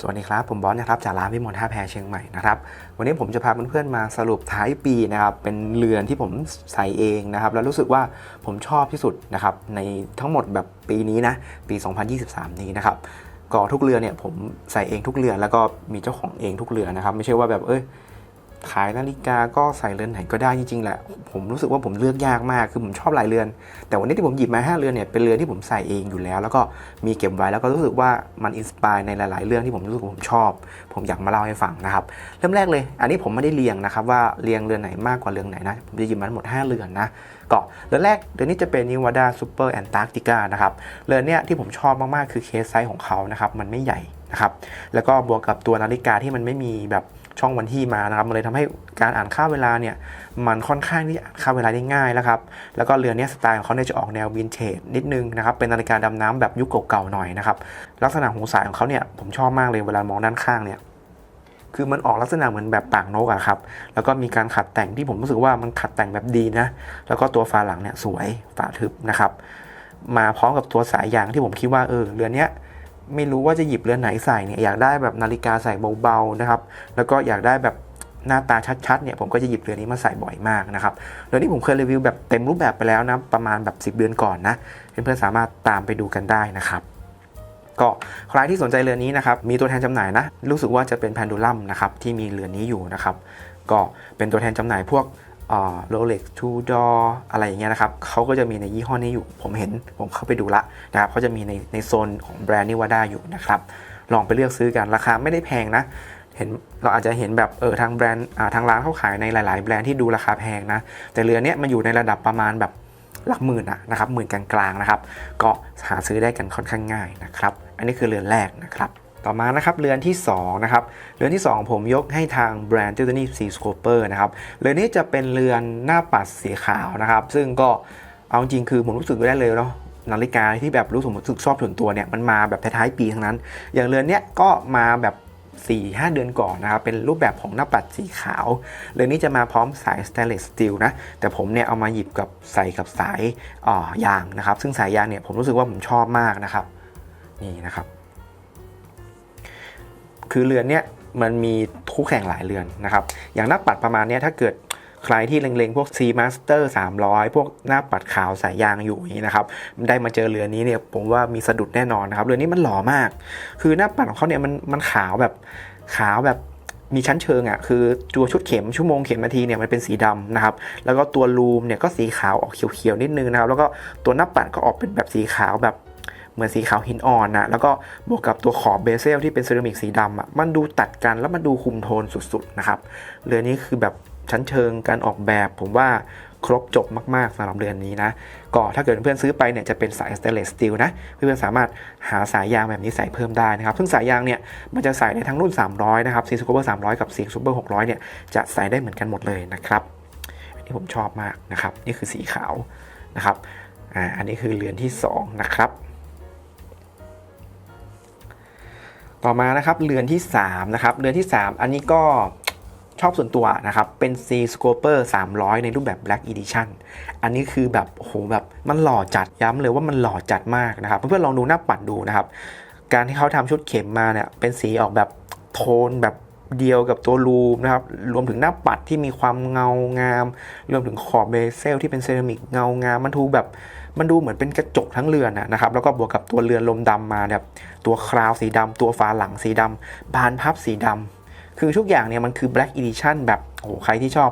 สวัสดีครับ ผมบอสนะครับจากร้านวิมลท่าแพเชียงใหม่นะครับวันนี้ผมจะพาเพื่อนๆมาสรุปท้ายปีนะครับเป็นเรือนที่ผมใส่เองนะครับแล้วรู้สึกว่าผมชอบที่สุดนะครับในทั้งหมดแบบปีนี้นะปี 2023 นี้นะครับก็ทุกเรือเนี่ยผมใส่เองทุกเรือแล้วก็มีเจ้าของเองทุกเรือนะครับไม่ใช่ว่าแบบเอ้ย ขายนาฬิกาก็ใส่เรือนไหนก็ได้จริงๆแหละผมรู้สึกว่าผมเลือกยากมากคือผมชอบหลายเรือน แต่วันนี้ที่ผมหยิบมา5เรือนเนี่ยเป็นเรือนที่ผมใส่เองอยู่แล้ว แล้วก็มีเก็บไว้แล้วก็รู้สึกว่ามันอินสปายในหลาย ๆ เรื่องที่ผมรู้สึกผมชอบ ผมอยากมาเล่าให้ฟังนะครับเริ่มแรกเลย อันนี้ผมไม่ได้เรียงนะครับว่าเรียงเรือนไหนมากกว่าเรือนไหนนะผมจะหยิบมาทั้งหมด 5 เรือนนะก็เรือนแรกเรือนนี้จะเป็น Nevada Super Antarctica นะครับเรือนเนี้ยที่ผมชอบมากๆคือเคสไซส์ของเขานะครับมันไม่ใหญ่นะครับแล้วก็บวกกับตัวนาฬิกาที่มันไม่มีแบบ ช่องวันที่มานะครับ มันเลยทำให้การอ่านค่าเวลาเนี่ยมันค่อนข้างที่อ่านค่าเวลาได้ง่ายแล้วครับ แล้วก็เรือนเนี้ยสไตล์ของเขาเนี่ยจะออกแนววินเทจนิดนึงนะครับ เป็นนาฬิกาดำน้ำแบบยุคเก่าๆหน่อยนะครับ ลักษณะของสายของเขาเนี่ยผมชอบมากเลยเวลามองด้านข้างเนี่ยคือมันออกลักษณะเหมือนแบบปากนกอะครับ แล้วก็มีการขัดแต่งที่ผมรู้สึกว่ามันขัดแต่งแบบดีนะ แล้วก็ตัวฝาหลังเนี่ยสวยฝาทึบนะครับ มาพร้อมกับตัวสายยางที่ผมคิดว่าเออเรือนเนี้ย ไม่รู้ว่าจะหยิบเรือนไหนใส่เนี่ยอยากได้แบบนาฬิกาใส่เบาๆนะครับ แล้วก็อยากได้แบบหน้าตาชัดๆเนี่ยผมก็จะหยิบเรือนนี้มาใส่บ่อยมากนะครับเรือนนี้ผมเคยรีวิวแบบเต็มรูปแบบไปแล้วนะประมาณแบบ 10 เดือนก่อนนะเพื่อนๆสามารถตามไปดูกันได้นะครับก็ใครที่สนใจเรือนนี้นะครับมีตัวแทนจำหน่ายนะรู้สึกว่าจะเป็นแพนดูลัมนะครับที่มีเรือนนี้อยู่นะครับก็เป็นตัวแทนจำหน่ายพวก โรเล็กทูดออะไรอย่างเงี้ยนะครับเขาก็จะมีในยี่ห้อนี้อยู่ ผมเห็นผมเข้าไปดูละนะครับเขาจะมีในในโซนของแบรนด์นิวาด้าอยู่นะครับ ลองไปเลือกซื้อกันราคาไม่ได้แพงนะ เห็นเราอาจจะเห็นแบบเออทางแบรนด์ทางร้านเขาขายในหลาย ๆ แบรนด์ที่ดูราคาแพงนะ แต่เรือเนี้ยมันอยู่ในระดับประมาณแบบหลักหมื่นอะนะครับหมื่นกลางๆนะครับ ก็หาซื้อได้กันค่อนข้างง่ายนะครับ อันนี้คือเรือนแรกนะครับ ต่อมานะครับเรือนที่2นะครับเรือนที่ 2 ผมยกให้ทางแบรนด์เจ j u t a n y Sea Scoper นะครับเรือนนี้จะเป็นเรือนหน้าปัดสีขาวนะครับ ซึ่งก็เอาจริงคือผมรู้สึกได้เลยเนาะนาฬิกาที่แบบรู้สึกรู้สึกชอบส่วนตัวเนี่ยมันมาแบบท้ายๆปีทั้งนั้น อย่างเรือนเนี้ยก็มาแบบ4-5 เดือนก่อนนะครับ เป็นรูปแบบของหน้าปัดสีขาว เรือนนี้จะมาพร้อมสาย stainless steel นะ แต่ผมเนี่ยเอามาหยิบกับใส่กับสายอ่อยางนะครับ ซึ่งสายยางเนี่ยผมรู้สึกว่าผมชอบมากนะครับ นี่นะครับ คือเรือนเนี้ยมันมีคู่แข่งหลายเรือนนะครับ อย่างหน้าปัดประมาณเนี้ยถ้าเกิดใครที่เล็งๆ พวก C Master 300 พวกหน้าปัดขาวสายยางอยู่นี้นะครับ ได้มาเจอเรือนี้เนี่ยผมว่ามีสะดุดแน่นอนนะครับ เรือนนี้มันหล่อมาก คือหน้าปัดของเขาเนี่ยมันมันขาวแบบขาวแบบมีชั้นเชิงอะ่ะคือตัวชุดเข็มชั่วโมงเข็มนาทีเนี่ยมันเป็นสีดำนะครับ แล้วก็ตัวลูมเนี่ยก็สีขาวออกเขียวๆนิดนึงนะครับ แล้วก็ตัวหน้าปัดก็ออกเป็นแบบสีขาวแบบ เหมือนสีขาวหินอ่อนนะแล้วก็บวกกับตัวขอบเบเซลที่เป็นเซรามิกสีดำอะมันดูตัดกันแล้วมันดูคุมโทนสุดๆนะครับเรือนนี้คือแบบชั้นเชิงการออกแบบ ผมว่าครบจบมากๆสำหรับเรือนนี้นะก็ถ้าเกิดเพื่อนซื้อไปเนี่ยจะเป็นสาย stainless steel นะเพื่อนสามารถหาสายยางแบบนี้ใส่เพิ่มได้นะครับ ซึ่งสายยางเนี่ยมันจะใส่ในทั้งรุ่น 300 นะครับ C Super 300 กับ C Super 600 เนี่ยจะใส่ได้เหมือนกันหมดเลยนะครับอันนี้ผมชอบมากนะครับ นี่คือสีขาวนะครับอ่าอันนี้คือเรือนที่ 2 นะครับ ต่อมานะครับเรือนที่3นะครับเรือนที่ 3 อันนี้ก็ชอบส่วนตัวนะครับ เป็น C Scoper 300 ในรูปแบบ Black Edition อันนี้คือแบบโอ้โหแบบมันหล่อจัดย้ำเลยว่ามันหล่อจัดมากนะครับ เพื่อนๆลองดูหน้าปัดดูนะครับ การที่เขาทำชุดเข็มมาเนี่ยเป็นสีออกแบบโทนแบบ เดียวกับตัวรูมนะครับ รวมถึงหน้าปัดที่มีความเงางาม รวมถึงขอบเบเซลที่เป็นเซรามิกเงางาม มันดูแบบ มันดูเหมือนเป็นกระจกทั้งเรือนนะครับ แล้วก็บวกกับตัวเรือนลมดำมาแบบตัวคราวสีดำตัวฝาหลังสีดำบานพับสีดำคือทุกอย่างเนี่ยมันคือ Black Edition แบบ โอ้ใครที่ชอบ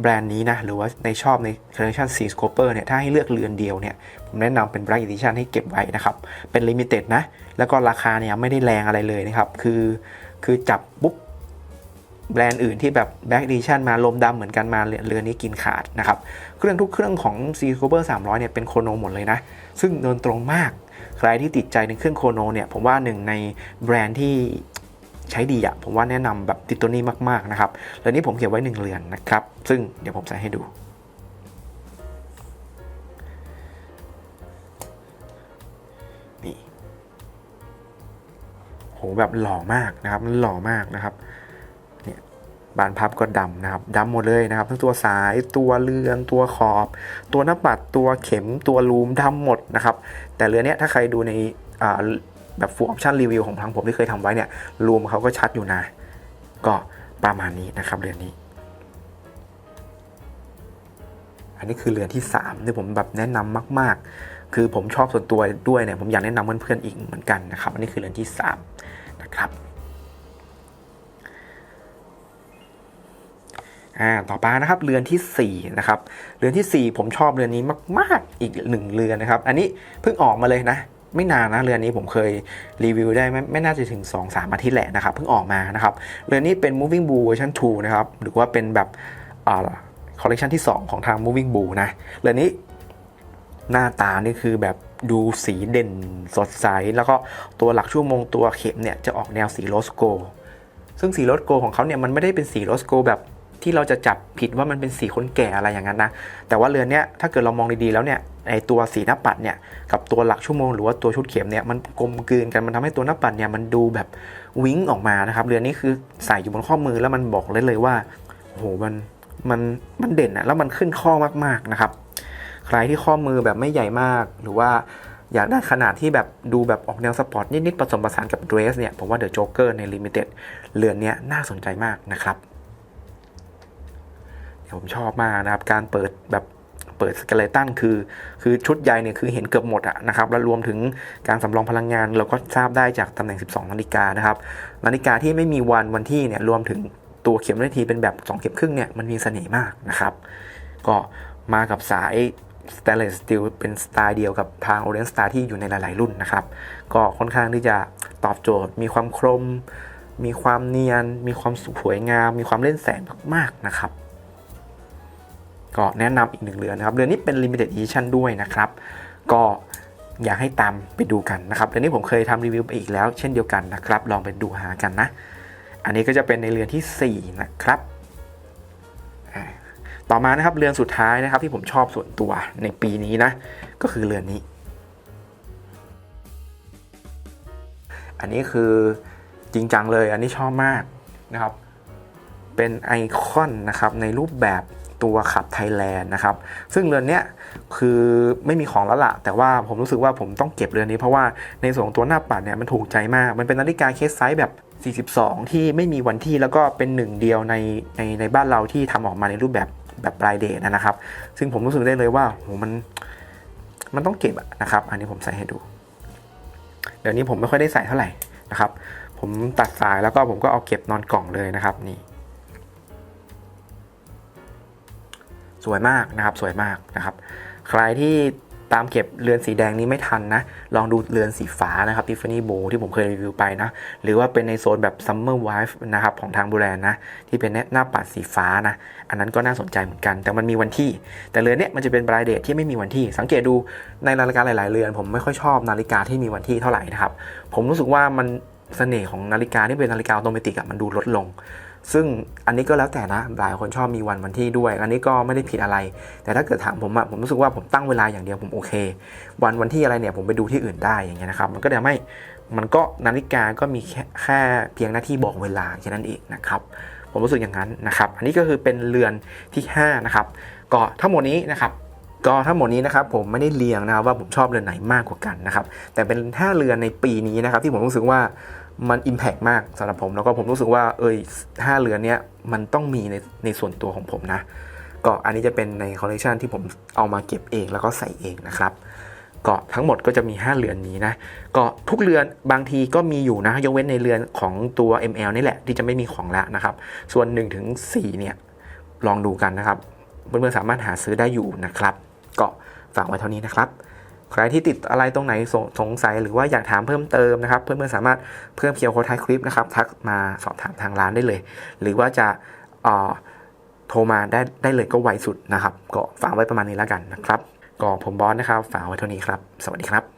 แบรนด์นี้นะ หรือว่าในชอบใน Collection C Scoper เนี่ย ถ้าให้เลือกเรือนเดียวเนี่ย ผมแนะนำเป็น Black Edition ให้เก็บไว้นะครับ เป็น Limited นะ แล้วก็ราคาเนี่ยไม่ได้แรงอะไรเลยนะครับ คือ คือจับปุ๊บ แบรนด์อื่นที่แบบ Black Edition มาลมดำเหมือนกันมาเรือนนี้กินขาดนะครับเครื่องทุกเครื่องของ C c o b e r 300เนี่ยเป็นโคโนหมดเลยนะ ซึ่งเดินตรงมาก ใครที่ติดใจในเครื่องโคโนเนี่ยผมว่าหนึ่งในแบรนด์ที่ใช้ดีอะผมว่าแนะนำแบบติดตัวนี้มากๆนะครับแล้วนี้ผมเก็บไว้หนึ่งเรือนนะครับ ซึ่งเดี๋ยวผมใส่ให้ดูนี่โหแบบหล่อมากนะครับมันหล่อมากนะครับ บานพับก็ดำนะครับดำหมดเลยนะครับ ทั้งตัวสายตัวเรือนตัวขอบ ตัวหน้าปัดตัวเข็มตัวลูมดำหมดนะครับ แต่เรือเนี้ยถ้าใครดูในอ่าแบบ full option review ของทางผมที่เคยทำไว้เนี่ยรวมเขาก็ชัดอยู่นะ ก็ประมาณนี้นะครับเรือนนี้ อันนี้คือเรือนที่3ที่ผมแบบแนะนำมาก ๆ คือผมชอบส่วนตัวด้วยเนี่ยผมอยากแนะนำเพื่อนๆอีกเหมือนกันนะครับ อันนี้คือเรือนที่3นะครับ อ่าต่อไปนะครับเรือนที่4นะครับเรือนที่ 4 ผมชอบเรือนนี้มาก ๆ อีกหนึ่งเรือนนะครับ อันนี้เพิ่งออกมาเลยนะ ไม่นานนะเรือนนี้ผมเคยรีวิวได้ไม่ไม่น่าจะถึง 2-3อาทิตย์แหละนะครับเพิ่งออกมานะครับเรือนนี้เป็น moving blue version 2นะครับหรือว่าเป็นแบบอ่าคอลเลคชันที่ 2 ของทาง moving blue นะเรือนนี้หน้าตานี่คือแบบดูสีเด่นสดใส แล้วก็ตัวหลักชั่วโมงตัวเข็มเนี่ยจะออกแนวสีโรสโก ซึ่งสีโรสโกของเขาเนี่ยมันไม่ได้เป็นสีโรสโกแบบ ที่เราจะจับผิดว่ามันเป็นสีคนแก่อะไรอย่างนั้นนะ แต่ว่าเรือนเนี้ยถ้าเกิดเรามองดีๆแล้วเนี่ยไอตัวสีหน้าปัดเนี่ยกับตัวหลักชั่วโมงหรือว่าตัวชุดเข็มเนี่ยมันกลมกลืนกันมันทำให้ตัวหน้าปัดเนี่ยมันดูแบบวิ้งออกมานะครับเรือนนี้คือใส่อยู่บนข้อมือแล้วมันบอกเลยเลยว่าโอ้โหมันมันมันเด่นอะแล้วมันขึ้นข้อมากๆนะครับ ใครที่ข้อมือแบบไม่ใหญ่มากหรือว่าอยากได้ขนาดที่แบบดูแบบออกแนวสปอร์ตนิดๆผสมผสานกับเดรสเนี่ยผมว่าเดอะโจ๊กเกอร์ในลิมิเต็ดเรือนเนี้ยน่าสนใจมากนะครับ ผมชอบมากนะครับ การเปิดแบบเปิดสเกเลตันคือ คือชุดใหญ่เนี่ยคือเห็นเกือบหมดอะนะครับแล้วรวมถึงการสำรองพลังงาน เราก็ทราบได้จากตำแหน่ง 12 นาฬิกานะครับนาฬิกาที่ไม่มีวันวันที่เนี่ยรวมถึงตัวเข็มนาทีเป็นแบบ 2 เข็มครึ่งเนี่ยมันมีเสน่ห์มากนะครับ ก็มากับสาย stainless steel เป็นสไตล์เดียวกับทาง Orient Star ที่อยู่ในหลาย ๆ รุ่นนะครับ ก็ค่อนข้างที่จะตอบโจทย์ มีความคม มีความเนียน มีความสวยงาม มีความเล่นแสงมาก ๆ นะครับ ก็แนะนำอีกหนึ่งเรือนนะครับ เรือนนี้เป็น limited edition ด้วยนะครับ ก็อยากให้ตามไปดูกันนะครับเรือนนี้ผมเคยทำรีวิวไปอีกแล้ว เช่นเดียวกันนะครับ ลองไปดูหากันนะ อันนี้ก็จะเป็นในเรือนที่ 4 นะครับต่อมานะครับเรือนสุดท้ายนะครับที่ผมชอบส่วนตัวในปีนี้นะ ก็คือเรือนนี้ อันนี้คือจริงจังเลยอันนี้ชอบมากนะครับ เป็นไอคอนนะครับในรูปแบบ ตัวขับไทยแลนด์นะครับ ซึ่งเรือนเนี้ยคือไม่มีของแล้วล่ะ แต่ว่าผมรู้สึกว่าผมต้องเก็บเรือนนี้เพราะว่าในส่วนตัวหน้าปัดเนี่ยมันถูกใจมาก มันเป็นนาฬิกาเคสไซส์แบบ 42 ที่ไม่มีวันที่แล้วก็เป็นหนึ่งเดียวในในในบ้านเราที่ทำออกมาในรูปแบบแบบปลายเดทนะครับ ซึ่งผมรู้สึกได้เลยว่าโหมันมันต้องเก็บนะครับ อันนี้ผมใส่ให้ดู เดี๋ยวนี้ผมไม่ค่อยได้ใส่เท่าไหร่นะครับ ผมตัดสายแล้วก็ผมก็เอาเก็บนอนกล่องเลยนะครับนี่ สวยมากนะครับสวยมากนะครับ ใครที่ตามเก็บเรือนสีแดงนี้ไม่ทันนะ ลองดูเรือนสีฟ้านะครับ Tiffany Bow ที่ผมเคยรีวิวไปนะ หรือว่าเป็นในโซนแบบ Summer Wife นะครับ ของทางแบรนด์นะ ที่เป็นหน้าปัดสีฟ้านะ อันนั้นก็น่าสนใจเหมือนกัน แต่มันมีวันที่ แต่เรือนเนี้ยมันจะเป็นบรายเดทที่ไม่มีวันที่ สังเกตดูในนาฬิกาหลาย ๆ เรือน ผมไม่ค่อยชอบนาฬิกาที่มีวันที่เท่าไหร่นะครับ ผมรู้สึกว่ามันเสน่ห์ของนาฬิกาที่เป็นนาฬิกาอัตโนมัติอะมันดูลดลง ซึ่งอันนี้ก็แล้วแต่นะหลายคนชอบมีวันวันที่ด้วย อันนี้ก็ไม่ได้ผิดอะไร แต่ถ้าเกิดถามผมอะผมรู้สึกว่าผมตั้งเวลาอย่างเดียวผมโอเค วันวันที่อะไรเนี่ยผมไปดูที่อื่นได้อย่างเงี้ยนะครับมันก็จะไม่มันก็นาฬิกาก็มีแค่แคเพียงหน้าที่บอกเวลาแค่นั้นเองนะครับผมรู้สึกอย่างนั้นนะครับอันนี้ก็คือเป็นเรือนที่5นะครับก็ทั้งหมดนี้นะครับก็ทั้งหมดนี้นะครับผมไม่ได้เรียงนะครับว่าผมชอบเรือนไหนมากกว่ากันนะครับแต่เป็น5เรือนในปีนี้นะครับที่ผมรู้สึกว่า มัน Impact มากสำหรับผมแล้วก็ผมรู้สึกว่าเอ้ยห้าเรือนเนี้ยมันต้องมีในในส่วนตัวของผมนะ ก็อันนี้จะเป็นในคอลเลคชันที่ผมเอามาเก็บเองแล้วก็ใส่เองนะครับก็ทั้งหมดก็จะมี 5 เรือนนี้นะก็ทุกเรือนบางทีก็มีอยู่นะยกเว้นในเรือนของตัว ML นี่แหละที่จะไม่มีของแล้วนะครับ ส่วน1ถึง4เนี่ยลองดูกันนะครับเพื่อนๆสามารถหาซื้อได้อยู่นะครับ ก็ฝากไว้เท่านี้นะครับ ใครที่ติดอะไรตรงไหนสงสงสัยหรือว่าอยากถามเพิ่มเติมนะครับ เพื่อนๆสามารถเพิ่มเคียวโค้ดท้ายคลิปนะครับทักมาสอบถามทางร้านได้เลย หรือว่าจะเอ่อโทรมาได้ได้เลยก็ไวสุดนะครับ ก็ฝากไว้ประมาณนี้แล้วกันนะครับ ก็ผมบอสนะครับ ฝากไว้เท่านี้ครับ สวัสดีครับ